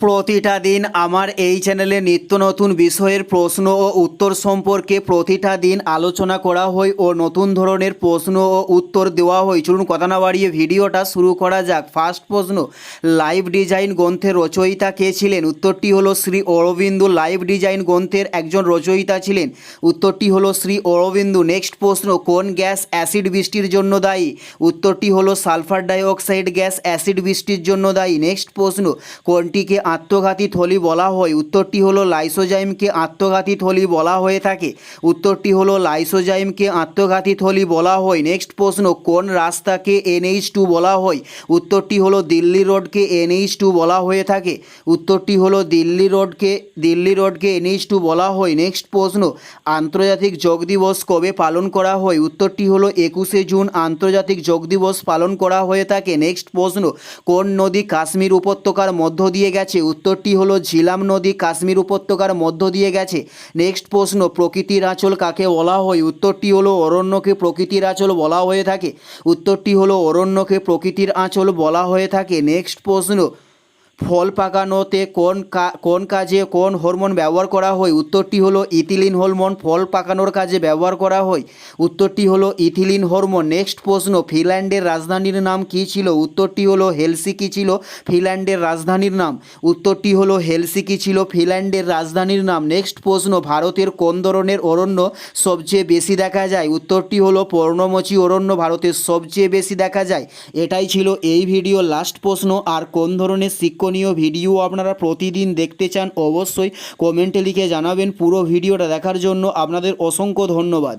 প্রতিটা দিন আমার এই চ্যানেলে নিত্য নতুন বিষয়ের প্রশ্ন ও উত্তর সম্পর্কে প্রতিটা দিন আলোচনা করা হয় ও নতুন ধরনের প্রশ্ন ও উত্তর দেওয়া হয়। চলুন কথা না বাড়িয়ে ভিডিওটা শুরু করা যাক। ফার্স্ট প্রশ্ন, লাইভ ডিজাইন গ্রন্থের রচয়িতা কে ছিলেন? উত্তরটি হলো শ্রী অরবিন্দু। লাইভ ডিজাইন গ্রন্থের একজন রচয়িতা ছিলেন। উত্তরটি হলো শ্রী অরবিন্দু। নেক্সট প্রশ্ন, কোন গ্যাস অ্যাসিড বৃষ্টির জন্য দায়ী? উত্তরটি হলো সালফার ডাইঅক্সাইড গ্যাস অ্যাসিড বৃষ্টির জন্য দায়ী। নেক্সট প্রশ্ন, কোনটিকে আত্মঘাতী থলি বলা হয়। উত্তরটি হলো লাইসোজাইমকে আত্মঘাতী থলি বলা হয়ে থাকে। উত্তরটি হলো লাইসোজাইমকে আত্মঘাতী থলি বলা হয়। নেক্সট প্রশ্ন, কোন রাস্তাকে এনএইচ টু বলা হয়? উত্তরটি হলো দিল্লি রোডকে এনএইচ টু বলা হয়ে থাকে। উত্তরটি হলো দিল্লি রোডকে দিল্লি রোডকে এনএইচ টু বলা হয়। নেক্সট প্রশ্ন, আন্তর্জাতিক যোগ দিবস কবে পালন করা হয়? উত্তরটি হলো একুশে জুন, আন্তর্জাতিক যোগ দিবস পালন করা হয়ে থাকে। নেক্সট প্রশ্ন, কোন নদী কাশ্মীর উপত্যকার মধ্য দিয়ে গেছে? উত্তরটি হলো, ঝিলাম নদী কাশ্মীর উপত্যকার মধ্য দিয়ে গেছে। নেক্সট প্রশ্ন, প্রকৃতির আঁচল কাকে বলা হয়? উত্তরটি হলো, অরণ্যকে প্রকৃতির আঁচল বলা হয়ে থাকে। উত্তরটি হলো, অরণ্যকে প্রকৃতির আঁচল বলা হয়ে থাকে। নেক্সট প্রশ্ন ফল পাকানোতে কোন কোন কাজে কোন হরমোন ব্যবহার করা হয়? উত্তরটি হলো ইথিলিন হরমোন, ফল পাকানোর কাজে ব্যবহার করা হয়। উত্তরটি হলো ইথিলিন হরমোন। নেক্সট প্রশ্ন, ফিনল্যান্ডের রাজধানীর নাম কী ছিল? উত্তরটি হলো হেলসিকি ছিল ফিনল্যান্ডের রাজধানীর নাম। উত্তরটি হলো হেলসিকি ছিল ফিনল্যান্ডের রাজধানীর নাম। নেক্সট প্রশ্ন, ভারতের কোন ধরনের অরণ্য সবচেয়ে বেশি দেখা যায়? উত্তরটি হলো পর্ণমোচী অরণ্য, ভারতের সবচেয়ে বেশি দেখা যায়। এটাই ছিল এই ভিডিও লাস্ট প্রশ্ন। আর কোন ধরনের শিক্ষণীয় ভিডিও আপনারা প্রতিদিন দেখতে চান, অবশ্যই কমেন্টে লিখে জানাবেন। পুরো ভিডিওটা দেখার জন্য আপনাদের অসংখ্য ধন্যবাদ।